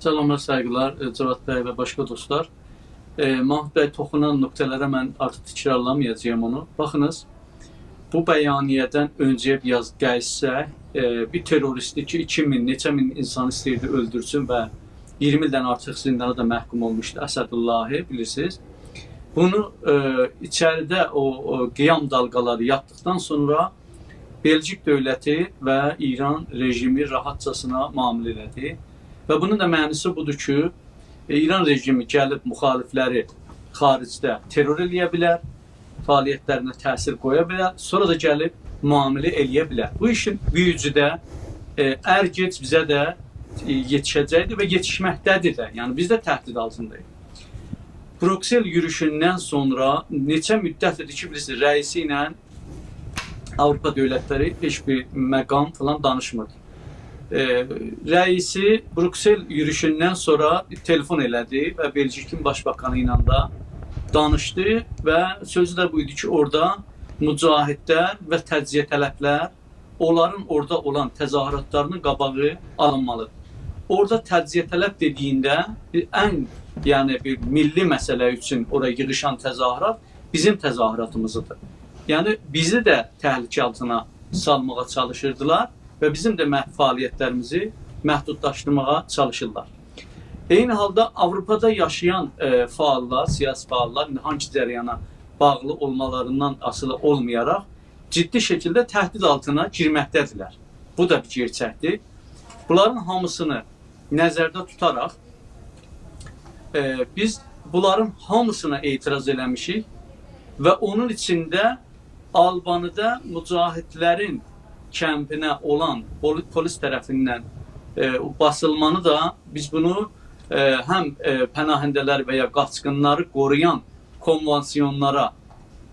Selamlar, saygılar e, Cevat bəy və başqa dostlar. E, Mahmud bəy toxunan nöqtələrə mən artıq təkrarlamayacağam onu. Baxınız, bu bəyaniyədən öncəyə yaz gəlsə, e, bir terroristi ki 2000, neçə min insan istəyirdi öldürsün və 20 ildən artıq zindana da məhkum olmuşdu Əsədullahi, bilirsiniz. Bunu e, içəridə o, o qiyam dalqaları yatdıqdan sonra Belçik dövləti və İran rejimi rahatcasına müamilə elədi. Və bunun da mənası budur ki, e, İran rejimi gəlib müxalifləri xaricdə terror eləyə bilər, fəaliyyətlərinə təsir qoya bilər, sonra da gəlib müamilə eləyə bilər. Bu işin büyücü də e, ər gec bizə də e, yetişəcəkdir və yetişməkdədir də. Yəni biz də təhdid altındayıq. Bruksel yürüyüşündən sonra neçə müddətdir ki, bilirsiniz, rəisi ilə Avropa dövlətləri heç bir məqam falan danışmırdı. E, rəisi Bruksel yürüyüşündən sonra telefon elədi və Belçikin başbakanı ilə də danışdı və sözü də bu ki, orada mücahidlər və təciyə tələblər onların orada olan təzahüratlarının qabağı alınmalıdır. Orada təciyə tələb dediyində ən yəni bir milli məsələ üçün oraya yığışan təzahürat bizim təzahüratımızdır. Yəni bizi də təhlükə altına salmağa çalışırdılar və bizim də fəaliyyətlərimizi məhdudlaşdırmağa çalışırlar. Eyni halda Avropada yaşayan e, faallar, siyasi faallar hangi cərəyana bağlı olmalarından asılı olmayaraq ciddi şəkildə təhdid altına girməkdədirlər. Bu da bir gerçəkdir. Bunların hamısını nəzərdə tutaraq e, biz bunların hamısına etiraz eləmişik və onun içində Albanıda mücahidlərin kəmpinə olan poli- polis tərəfindən e, basılmanı da biz bunu e, həm e, pənahəndələr və ya qaçqınları qoruyan konvansiyonlara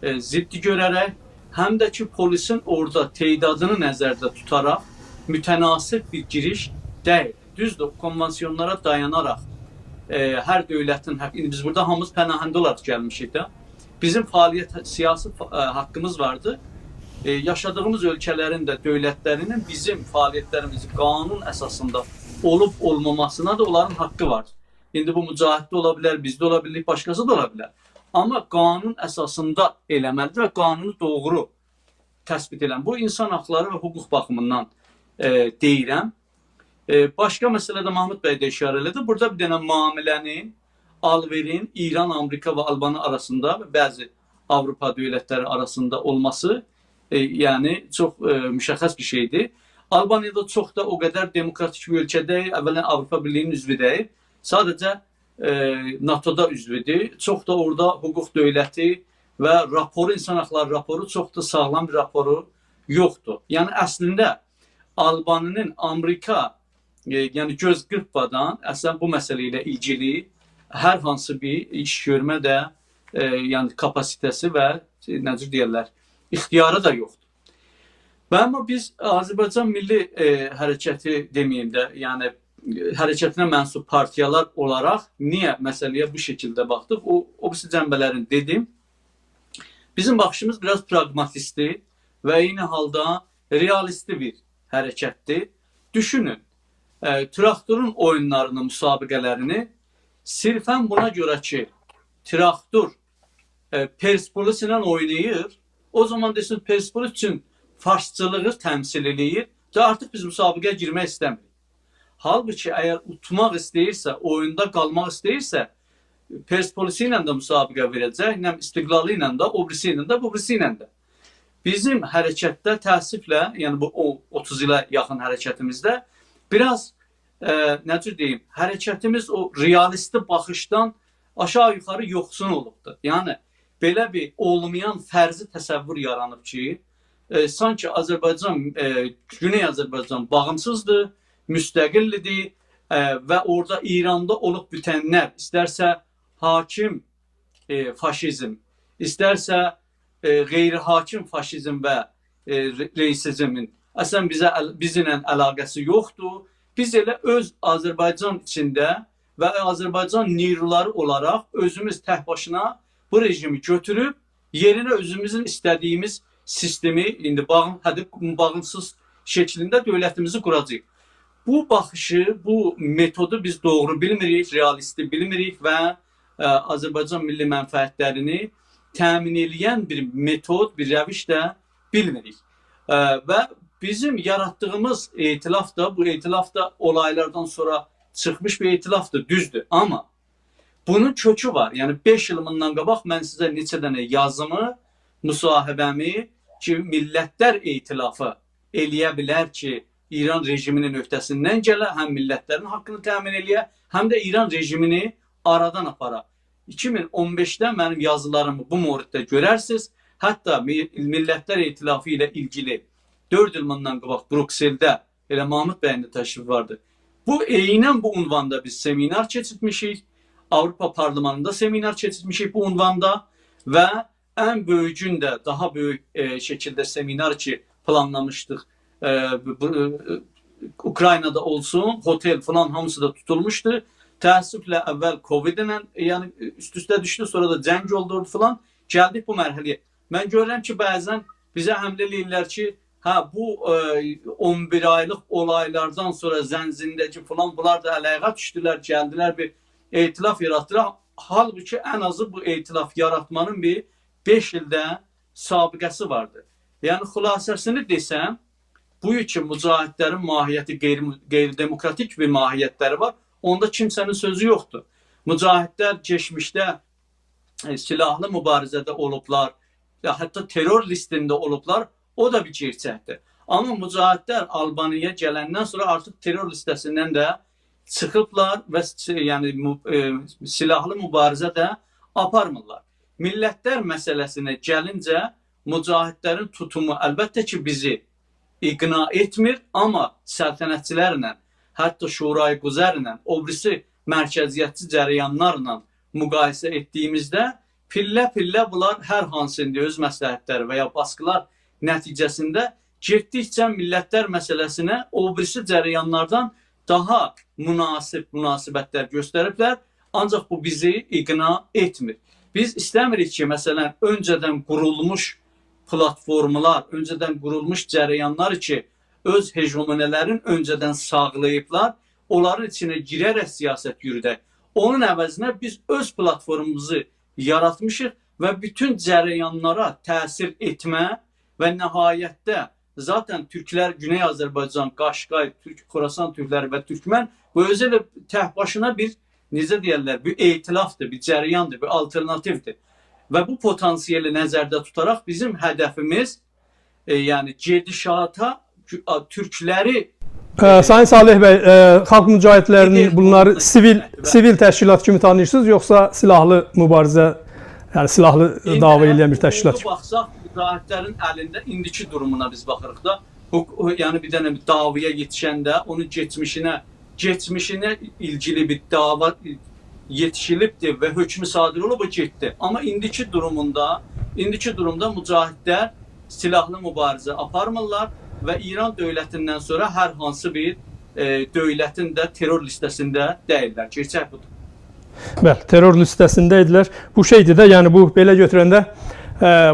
e, ziddi görərək, həm də ki polisin orada teydadını nəzərdə tutaraq mütənasib bir giriş deyil. Düzdür, konvansiyonlara dayanaraq e, hər dövlətin haqq, indi biz burada hamımız pənahəndə olaraq gəlmişik də. Bizim fəaliyyət siyasi e, haqqımız vardı. E, yaşadığımız ölkələrin də dövlətlərinin bizim fəaliyyətlərimizi qanun əsasında olub olmamasına da onların haqqı var. İndi bu mücahiddə ola bilər, bizdə ola bilər, başqası da ola bilər. Amma qanun əsasında eləməlidir və qanunu doğru təsbit edən. Bu insan haqları və hüquq baxımından e, deyirəm. E, başqa məsələdə Mahmud bəy də işarə elədi. Burada bir dənə müamilənin alverin İran, Amerika və Albaniya arasında və bəzi Avropa dövlətləri arasında olması e, yəni çox e, müşəxəs bir şeydir. Albaniyada çox da o qədər demokratik bir ölkədə, əvvələn Avropa Birliyinin üzvü deyil, sadəcə e, NATO-da üzvüdür. Da orada hüquq dövləti və raporu, insan haqları raporu çox da sağlam bir raporu yoxdur. Yəni əslində Albaninin Amerika e, yəni göz qırpmadan əslən bu məsələ ilə ilgili hər hansı bir iş görmə də e, yəni kapasitəsi və necə deyirlər, ixtiyarı da yoxdur. Və amma biz Azərbaycan Milli e, Hərəkəti deməyim də, yəni e, hərəkətinə mənsub partiyalar olaraq niyə məsələyə bu şəkildə baxdıq? O o birisi cənbələrin dedim. Bizim baxışımız biraz praqmatistdir və eyni halda realisti bir hərəkətdir. Düşünün, e, traktorun oyunlarını, müsabiqələrini sirfən buna görə ki, traktor e, Persepolis ilə oynayır, o zaman desin Persepolis üçün farsçılığı təmsil eləyir və artıq biz müsabiqəyə girmək istəmirik. Halbuki əgər utmaq istəyirsə, oyunda qalmaq istəyirsə, Persepolisi ilə də müsabiqə verəcək, həm istiqlalı ilə də, o birisi ilə də, bu birisi ilə də. Bizim hərəkətdə təəssüflə, yəni bu o 30 ilə yaxın hərəkətimizdə biraz e, necə deyim, hərəkətimiz o realisti baxışdan aşağı yuxarı yoxsun olubdur. Yəni belə bir olmayan fərzi təsəvvür yaranıb ki, e, sanki Azərbaycan, e, Güney Azərbaycan bağımsızdır, müstəqillidir e, və orada İranda olub bitənlər, istərsə hakim e, faşizm, istərsə e, qeyri-hakim faşizm və e, re- reisizmin əslən bizə bizimlə əlaqəsi yoxdur. Biz elə öz Azərbaycan içində və Azərbaycan nirları olaraq özümüz tək başına bu rejimi götürüb yerinə özümüzün istədiyimiz sistemi indi bağım, hədə bağımsız şəklində dövlətimizi quracağıq. Bu baxışı, bu metodu biz doğru bilmirik, realisti bilmirik və ə, Azərbaycan milli mənfəətlərini təmin edən bir metod, bir rəviş də bilmirik. Ə, və bizim yaratdığımız etilaf da, bu etilaf da olaylardan sonra çıxmış bir etilafdır, düzdür. Amma bunun kökü var. Yəni 5 il bundan qabaq mən sizə neçə dənə yazımı, müsahibəmi ki, millətlər etilafı eləyə bilər ki, İran rejiminin öhdəsindən gələ, həm millətlərin haqqını təmin eləyə, həm də İran rejimini aradan apara. 2015-də mənim yazılarımı bu moriddə görərsiniz. Hətta Mi- Millətlər İtilafı ilə ilgili 4 il bundan qabaq Brükseldə elə Mahmud bəyin də təşrifi vardı. Bu eynən bu ünvanda biz seminar keçirtmişik. Avropa Parlamenında seminar keçirtmişik bu ünvanda və ən böyücün də daha böyük e, şəkildə seminar ki. E, bu, e, Ukraynada olsun, hotel falan hamısı da tutulmuşdu. Təəssüflə əvvəl Covid ilə yəni üst-üstə düşdü, sonra da cəng oldu falan. Gəldik bu mərhələyə. Mən görürəm ki, bəzən bizə həmlə eləyirlər ki, hə bu e, 11 aylıq olaylardan sonra Zənzindəki falan bunlar da əlaqə düşdülər, gəldilər bir etilaf yaratdılar. Halbuki ən azı bu etilaf yaratmanın bir 5 ildə sabiqəsi vardı. Yəni xülasəsini desəm, bu üçün mücahidlərin mahiyyəti qeyri, qeyri-demokratik bir mahiyyətləri var. Onda kimsənin sözü yoxdur. Mücahidlər keçmişdə e, silahlı mübarizədə olublar, ya hətta terror listində olublar. O da bir gerçəkdir. Amma mücahidlər Albaniyaya gələndən sonra artıq terror listəsindən də çıxıblar və yəni e, silahlı mübarizə də aparmırlar. Millətlər məsələsinə gəlincə mücahidlərin tutumu əlbəttə ki bizi iqna etmir, amma səltənətçilərlə, hətta Şurayı Quzərlə, o birisi mərkəziyyətçi cərəyanlarla müqayisə etdiyimizdə pillə-pillə bunlar hər hansı indi öz məsləhətləri və ya baskılar nəticəsində getdikcə millətlər məsələsinə o birisi cərəyanlardan daha münasib münasibətlər göstəriblər. Ancaq bu bizi iqna etmir. Biz istəmirik ki, məsələn, öncədən qurulmuş platformlar, öncədən qurulmuş cərəyanlar ki, öz hegemonələrin öncədən sağlayıblar, onların içinə girərək siyasət yürüdək. Onun əvəzinə biz öz platformumuzu yaratmışıq və bütün cərəyanlara təsir etmə və nəhayətdə zaten Türklər Güney Azərbaycan, Qaşqay, Türk Xorasan türkləri və Türkmən bu özü ilə tək başına bir necə deyirlər, bir etilafdır, bir cərəyandır, bir alternativdir. Və bu potansiyeli nəzərdə tutaraq bizim hədəfimiz e, yəni gedişata türkləri Ee, Sayın Salih Bey, e, xalq mücahidlərinin İdeal bunları sivil sivil təşkilat kimi tanıyırsınız, yoxsa silahlı mübarizə, yəni silahlı dava edən bir təşkilat kimi? Baxsaq, mücahidlərin əlində indiki durumuna biz baxırıq da. Yəni bir dənə bir davaya yetişəndə onun keçmişinə keçmişinə ilgili bir dava yetişilibdir və hökmü sadir olub o getdi. Amma indiki durumunda, indiki durumda mücahidlər silahlı mübarizə aparmırlar və İran dövlətindən sonra hər hansı bir e, dövlətin də terror listəsində deyillər. Gerçək budur. Bəli, terror listəsində idilər. Bu şeydir də, yəni bu belə götürəndə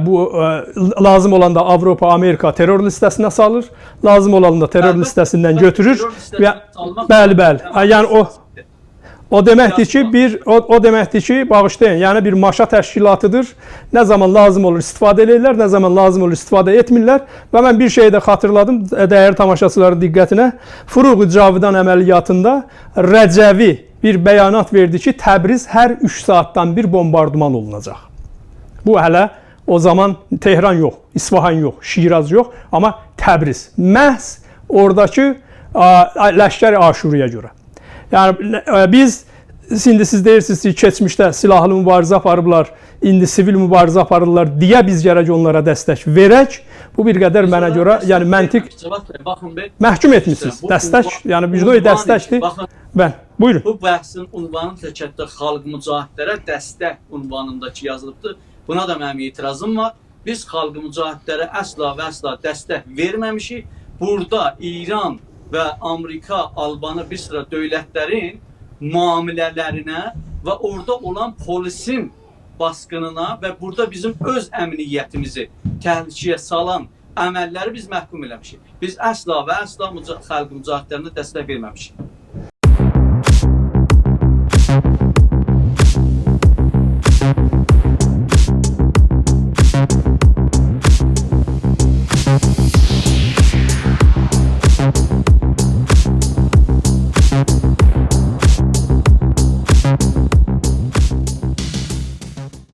bu e, lazım olanda Avropa, Amerika terror listəsinə salır, lazım olanda Əlbəttə, listəsindən götürür və bəli, bəli. Yəni o O deməkdir ki, bir o, o deməkdir ki, bağışlayın, yəni bir maşa təşkilatıdır. Nə zaman lazım olur istifadə edirlər, nə zaman lazım olur istifadə etmirlər. Və mən bir şey də xatırladım dəyərli tamaşaçıların diqqətinə. Furuq Cavidan əməliyyatında Rəcəvi bir bəyanat verdi ki, Təbriz hər 3 saatdan bir bombardıman olunacaq. Bu hələ o zaman Tehran yox, İsfahan yox, Şiraz yox, amma Təbriz. Məhz oradakı a, Ləşkəri Aşuraya görə. Yəni ə, biz indi siz deyirsiniz ki, keçmişdə silahlı mübarizə aparıblar, indi sivil mübarizə aparırlar deyə biz gərək onlara dəstək verək. Bu bir qədər mənə görə, yəni məntiq məhkum etmisiniz. Dəstək, yəni ünvan dəstəkdir. Bəli, buyurun. bu bəhsin ünvanı təkətdə xalq mücahidlərə dəstək ünvanındakı yazılıbdır. Buna da mənim etirazım var. Biz xalq mücahidlərə əsla və əsla dəstək verməmişik. Burada İran və Amerika, Albanı bir sıra dövlətlərin müamilələrinə və orada olan polisin basqınına və burada bizim öz əmniyyətimizi təhlükəyə salan əməlləri biz məhkum eləmişik. Biz əsla və əsla müca xalq mücahidlərinə dəstək verməmişik.